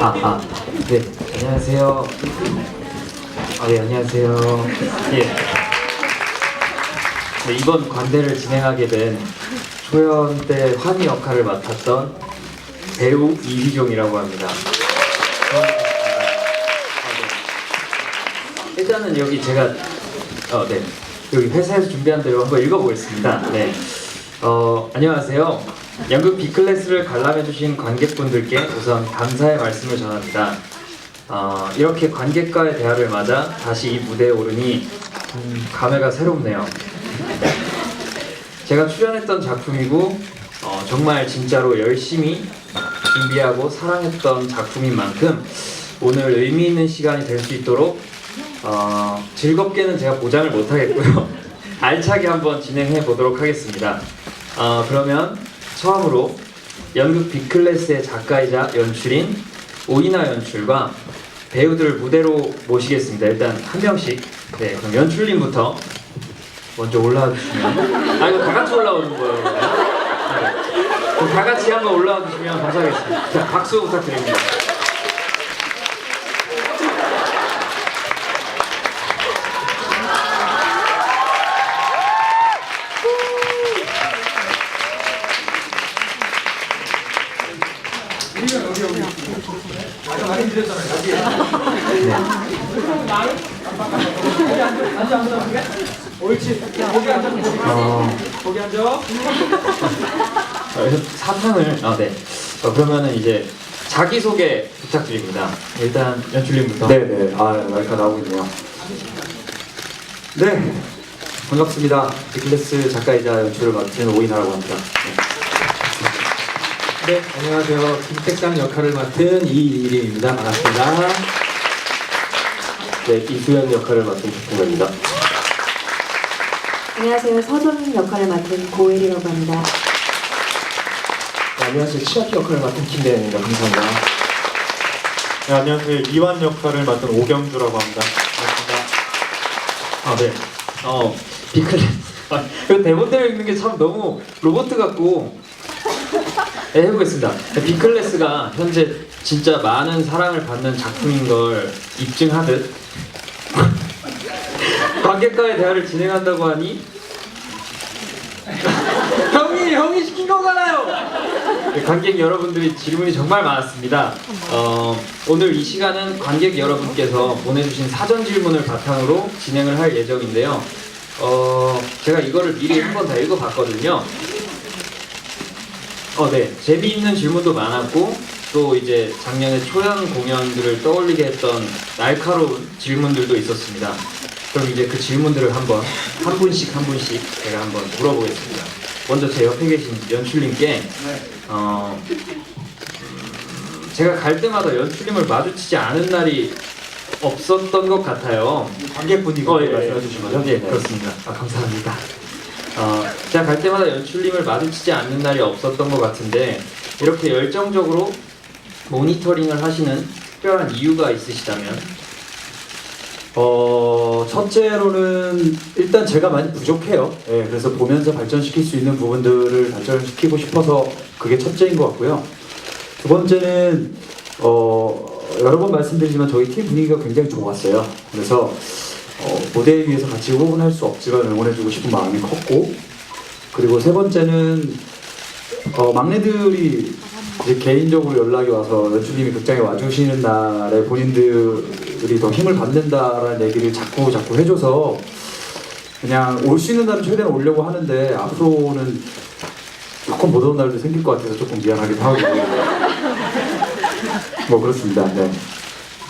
아, 아, 네, 안녕하세요. 아, 네, 안녕하세요. 예. 네, 이번 관대를 진행하게 된 초연 때 환희 역할을 맡았던 배우 이휘종이라고 합니다. 일단은 여기 제가 어, 네. 여기 회사에서 준비한 대로 한번 읽어보겠습니다. 네. 어, 안녕하세요. 연극 B클래스를 관람해주신 관객분들께 우선 감사의 말씀을 전합니다. 어, 이렇게 관객과의 대화를 맞아 다시 이 무대에 오르니 음, 감회가 새롭네요. 제가 출연했던 작품이고 어, 정말 진짜로 열심히 준비하고 사랑했던 작품인 만큼 오늘 의미 있는 시간이 될 수 있도록 어, 즐겁게는 제가 보장을 못하겠고요. 알차게 한번 진행해 보도록 하겠습니다. 어, 그러면 처음으로 연극 B클래스의 작가이자 연출인 오이나 연출과 배우들을 무대로 모시겠습니다. 일단 한 명씩. 네, 그럼 연출님부터 먼저 올라와 주시면. 아, 이거 다 같이 올라오는 거예요. 네. 그럼 다 같이 한번 올라와 주시면 감사하겠습니다. 자, 박수 부탁드립니다. 그래서 사탕을 아 네. 어, 그러면은 이제 자기 소개 부탁드립니다. 일단 연출님부터. 네네. 아, 마이크가 나오고 있네요. 네. 반갑습니다. 비클래스 작가이자 연출을 맡은 오이나라고 합니다. 네, 안녕하세요. 김택장 역할을 맡은 이일임입니다. 반갑습니다. 네, 이수연 역할을 맡은 김풍입니다. 안녕하세요. 서정인 역할을 맡은 고엘이라고 합니다. 네, 안녕하세요. 치아키 역할을 맡은 김대현입니다. 감사합니다. 네, 안녕하세요. 이완 역할을 맡은 오경주라고 합니다. 반갑습니다. 아 네. 어 비클래스. 아, 이거 대본 대로 읽는 게 참 너무 로봇 같고. 네, 해보겠습니다. 비클래스가 현재 진짜 많은 사랑을 받는 작품인 걸 입증하듯 관객과의 대화를 진행한다고 하니 형이 형이 시킨 거잖아요. 네, 관객 여러분들이 질문이 정말 많았습니다. 어, 오늘 이 시간은 관객 여러분께서 보내주신 사전 질문을 바탕으로 진행을 할 예정인데요. 어, 제가 이거를 미리 한번 다 읽어봤거든요. 어, 네. 재미있는 질문도 많았고, 또 이제 작년에 초연 공연들을 떠올리게 했던 날카로운 질문들도 있었습니다. 그럼 이제 그 질문들을 한번, 한 분씩 한 분씩 제가 한번 물어보겠습니다. 먼저 제 옆에 계신 연출님께, 어, 음, 제가 갈 때마다 연출님을 마주치지 않은 날이 없었던 것 같아요. 관객분이 어, 예, 말씀해 예. 주신 거죠? 네, 그렇습니다. 아, 감사합니다. 어, 제가 갈 때마다 연출님을 마주치지 않는 날이 없었던 것 같은데 이렇게 열정적으로 모니터링을 하시는 특별한 이유가 있으시다면 어, 첫째로는 일단 제가 많이 부족해요. 예, 그래서 보면서 발전시킬 수 있는 부분들을 발전시키고 싶어서 그게 첫째인 것 같고요. 두 번째는 어, 여러 번 말씀드리지만 저희 팀 분위기가 굉장히 좋았어요. 그래서 어, 무대 위에서 같이 호흡은 할 수 없지만 응원해주고 싶은 마음이 컸고 그리고 세 번째는 어, 막내들이 이제 개인적으로 연락이 와서 연출님이 극장에 와주시는 날에 본인들이 더 힘을 받는다라는 얘기를 자꾸 자꾸 해줘서 그냥 올 수 있는 날은 최대한 오려고 하는데 앞으로는 조금 못 오는 날도 생길 것 같아서 조금 미안하기도 하고 뭐 그렇습니다. 네.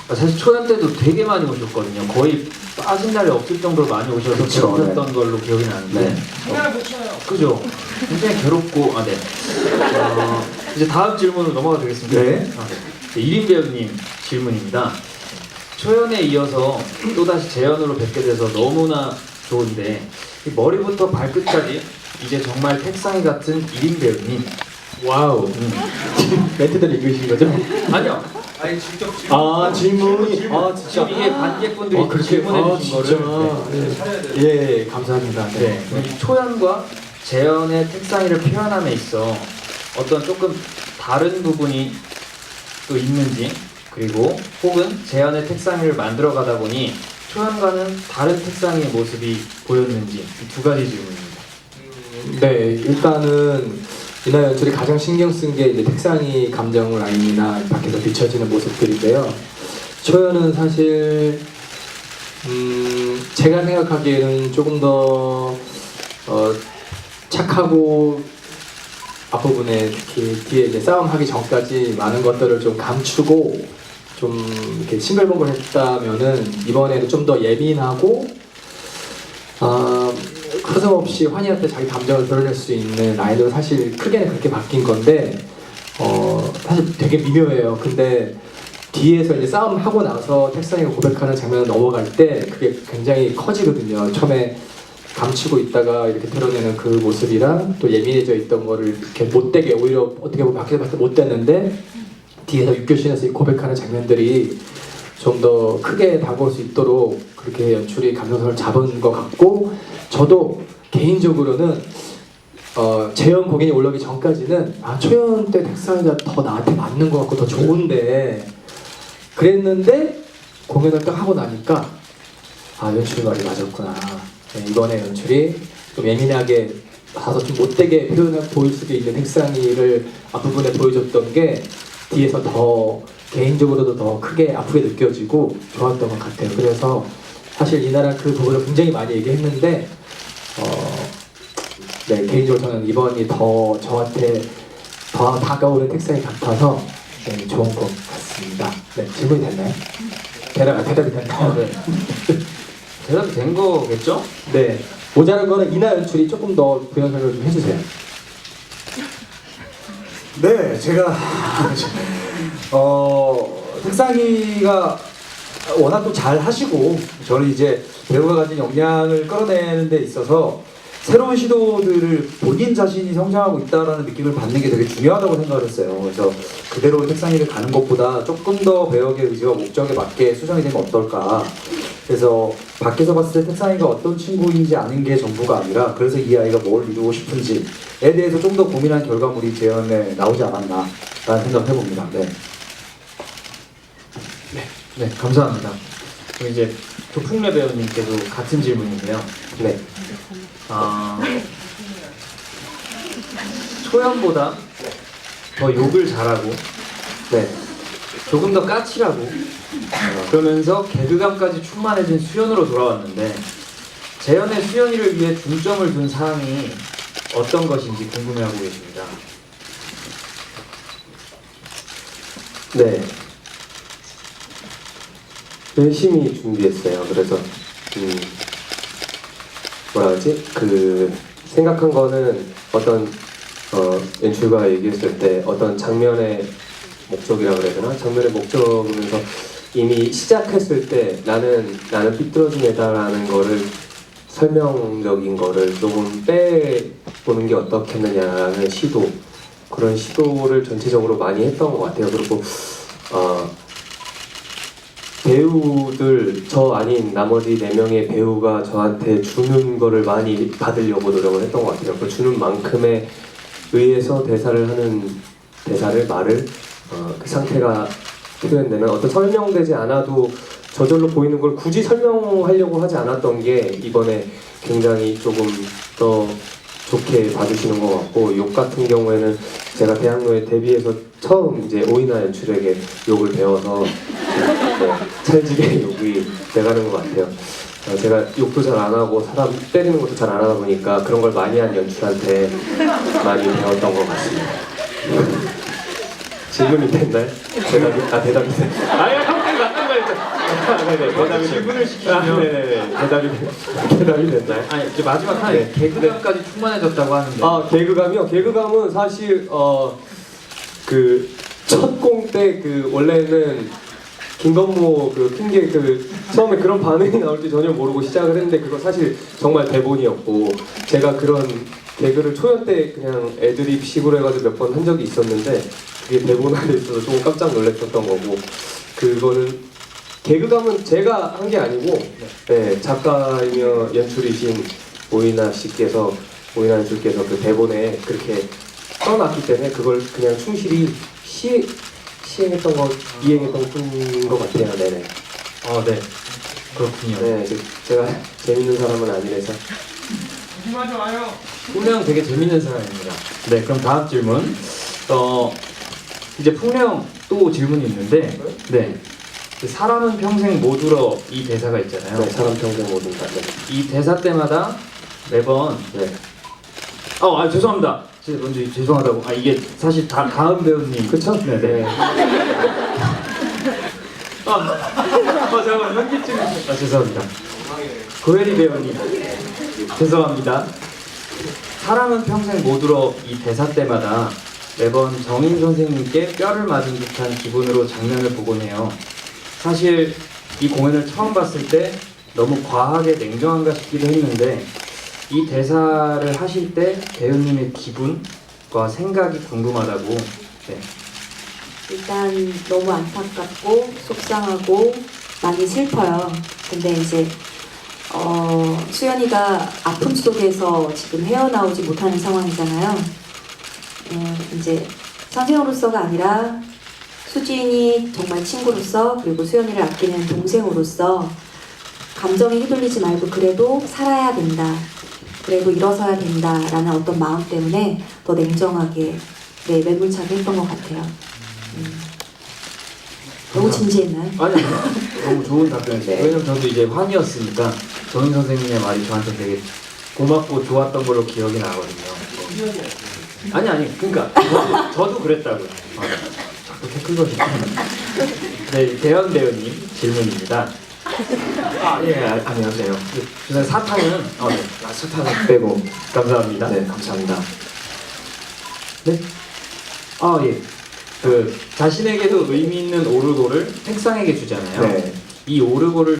아, 사실 초연 때도 되게 많이 오셨거든요. 거의 빠진 날이 없을 정도로 많이 오셔서 그쵸, 괴롭혔던 걸로 기억이 나는데 네. 정말 못 쳐요. 그죠? 굉장히 괴롭고 아 네. 어, 이제 다음 질문으로 넘어가 되겠습니다. 네. 아, 네. 이림 배우님 질문입니다. 초연에 이어서 또 다시 재연으로 뵙게 돼서 너무나 좋은데 이 머리부터 발끝까지 이제 정말 택상이 같은 이림 배우님. 와우. 음. 멘트들 읽으신 거죠? 아니요. 아니 직접 지금 아 질문이 아 진짜 지금 이게 관객분들이 아, 그렇게 질문해 아, 주신 진짜. 거를 네. 네. 예, 예 감사합니다. 네. 이 초연과 재연의 택상이를 표현함에 있어 어떤 조금 다른 부분이 또 있는지 그리고 혹은 재현의 택상을 만들어 가다 보니 초연과는 다른 택상의 모습이 보였는지 이두 가지 질문입니다. 네, 일단은 이날 연출이 가장 신경 쓴 게 이제 색상이 감정 라인이나 밖에서 비춰지는 모습들인데요. 초연은 사실 음, 제가 생각하기에는 조금 더 어, 착하고 앞부분에 특히 뒤에 이제 싸움하기 전까지 많은 것들을 좀 감추고 좀 이렇게 싱글벙글했다면은 이번에는 좀 더 예민하고 아, 서슴없이 환희한테 자기 감정을 드러낼 수 있는 라인으로 사실 크게는 그렇게 바뀐 건데 어, 사실 되게 미묘해요. 근데 뒤에서 이제 싸움하고 나서 택상이가 고백하는 장면을 넘어갈 때 그게 굉장히 커지거든요. 처음에 감추고 있다가 이렇게 드러내는 그 모습이랑 또 예민해져 있던 거를 이렇게 못되게 오히려 어떻게 보면 밖에서 봤을 때 못됐는데 뒤에서 육교신에서 이 고백하는 장면들이 좀 더 크게 다가올 수 있도록 그렇게 연출이 감정선을 잡은 것 같고 저도 개인적으로는 어, 재현 공연이 올라오기 전까지는 아 초연 때 택상이가 더 나한테 맞는 것 같고 더 좋은데 그랬는데 공연을 딱 하고 나니까 아 연출이 말이 맞았구나. 네, 이번에 연출이 좀 예민하게 가서 좀 못되게 표현을 보일 수도 있는 핵상이를 앞부분에 보여줬던 게 뒤에서 더 개인적으로도 더 크게 아프게 느껴지고 좋았던 것 같아요. 그래서 사실 이나라 그 부분을 굉장히 많이 얘기했는데 어, 네 개인적으로 저는 이번이 더 저한테 더 다가오는 택상이 같아서 네, 좋은 것 같습니다. 네 질문이 됐나요? 대답 대답이 됐나요? 네. 대답이 된 거겠죠? 네 모자란 거는 이나 연출이 조금 더 부연 설명 좀 해주세요. 네, 제가 어 색상이가 워낙 또 잘 하시고 저는 이제 배우가 가진 역량을 끌어내는 데 있어서 새로운 시도들을 본인 자신이 성장하고 있다라는 느낌을 받는 게 되게 중요하다고 생각을 했어요. 그래서 그대로 색상이를 가는 것보다 조금 더 배역의 의지와 목적에 맞게 수정이 되면 어떨까. 그래서 밖에서 봤을 때 택상이가 어떤 친구인지 아는 게 전부가 아니라 그래서 이 아이가 뭘 이루고 싶은지에 대해서 좀 더 고민한 결과물이 재현에 나오지 않았나라는 생각을 해봅니다. 네. 네, 감사합니다. 그럼 이제 조풍래 배우님께도 같은 질문인데요. 네. 아, 초연보다 더 욕을 잘하고 네. 조금 더 까칠하고 어, 그러면서 개그감까지 충만해진 수연으로 돌아왔는데 재현의 수연이를 위해 중점을 둔 사항이 어떤 것인지 궁금해하고 계십니다. 네. 열심히 준비했어요. 그래서 음, 뭐라 하지? 그 생각한 거는 어떤 어, 연출가가 얘기했을 때 어떤 장면의 목적이라 그래야 되나? 장면의 목적이면서 이미 시작했을 때 나는 나는 삐뚤어진 애다라는 거를 설명적인 거를 조금 빼보는 게 어떻겠느냐라는 시도 그런 시도를 전체적으로 많이 했던 것 같아요. 그리고 어, 배우들 저 아닌 나머지 네 명의 배우가 저한테 주는 거를 많이 받으려고 노력을 했던 것 같아요. 그 주는 만큼에 의해서 대사를 하는 대사를 말을 어, 그 상태가 표현되는 어떤 설명되지 않아도 저절로 보이는 걸 굳이 설명하려고 하지 않았던 게 이번에 굉장히 조금 더 좋게 봐주시는 것 같고 욕 같은 경우에는 제가 대학로에 데뷔해서 처음 이제 오이나 연출에게 욕을 배워서 네, 찰지게 욕이 돼가는 것 같아요. 어, 제가 욕도 잘 안 하고 사람 때리는 것도 잘 안 하다 보니까 그런 걸 많이 한 연출한테 많이 배웠던 것 같습니다. 질문이 됐나요? 대답이 아 대답이 됐. 아니 형까지 맞는 거였죠. 네네 대답이 질문을 시키면 아, 네네네 대답이 대답이 됐나요? 아니 이제 마지막 하나 네. 개그감까지 충만해졌다고 하는데 아 개그감이요? 개그감은 사실 어 그 첫 공 때 그 원래는 김건모 그 핑계 그 처음에 그런 반응이 나올지 전혀 모르고 시작을 했는데 그거 사실 정말 대본이었고 제가 그런 개그를 초연 때 그냥 애드립 식으로 해가지고 몇 번 한 적이 있었는데 그게 대본 안에 있어서 조금 깜짝 놀랐었던 거고 그거는 개그감은 제가 한 게 아니고 네, 작가이며 연출이신 오이나 씨께서 오이나 연출께서 그 대본에 그렇게 써놨기 때문에 그걸 그냥 충실히 시, 시행했던 거, 이행했던 것뿐인 것 같아요. 네네. 어, 네. 그렇군요. 네, 제- 제가 재밌는 사람은 아니라서. 풍령 되게 재밌는 사람입니다. 네, 그럼 다음 질문. 어, 이제 풍령 또 질문이 있는데, 네. 그 사람은 평생 못 울어 이 대사가 있잖아요. 네, 사람 평생 모든 다. 네. 이 대사 때마다 매번 네. 어, 아 죄송합니다. 제 먼저 죄송하다고. 아 이게 사실 다 다음 배우님. 그쵸? 네, 네. 아, 아 잠깐만 현기증. 아 죄송합니다. 고혜리 배우님. 죄송합니다. 사람은 평생 못 울어 이 대사 때마다 매번 정인 선생님께 뼈를 맞은 듯한 기분으로 장면을 보곤 해요. 사실 이 공연을 처음 봤을 때 너무 과하게 냉정한가 싶기도 했는데 이 대사를 하실 때 배우님의 기분과 생각이 궁금하다고 네. 일단 너무 안타깝고 속상하고 많이 슬퍼요. 근데 이제 어, 수연이가 아픔 속에서 지금 헤어나오지 못하는 상황이잖아요. 음, 이제 선생으로서가 아니라 수진이 정말 친구로서 그리고 수연이를 아끼는 동생으로서 감정에 휘둘리지 말고 그래도 살아야 된다. 그래도 일어서야 된다라는 어떤 마음 때문에 더 냉정하게 네, 매몰차게 했던 것 같아요. 음. 너무 진지했나요? 아니 너무 좋은 답변이었어요. 네. 왜냐면 저도 이제 환이었으니까 정인 선생님의 말이 저한테 되게 고맙고 좋았던 걸로 기억이 나거든요. 아니 아니 그러니까 저도, 저도 그랬다고요. 아, 자꾸 태클 거리죠. 네 대현 배우님 질문입니다. 아예 안녕하세요. 주사 사탕은 어, 네. 아, 사탕은 빼고. 감사합니다. 네, 감사합니다. 네? 아 예. 그 자신에게도 의미 있는 오르골을 책상에게 주잖아요. 네. 이 오르골을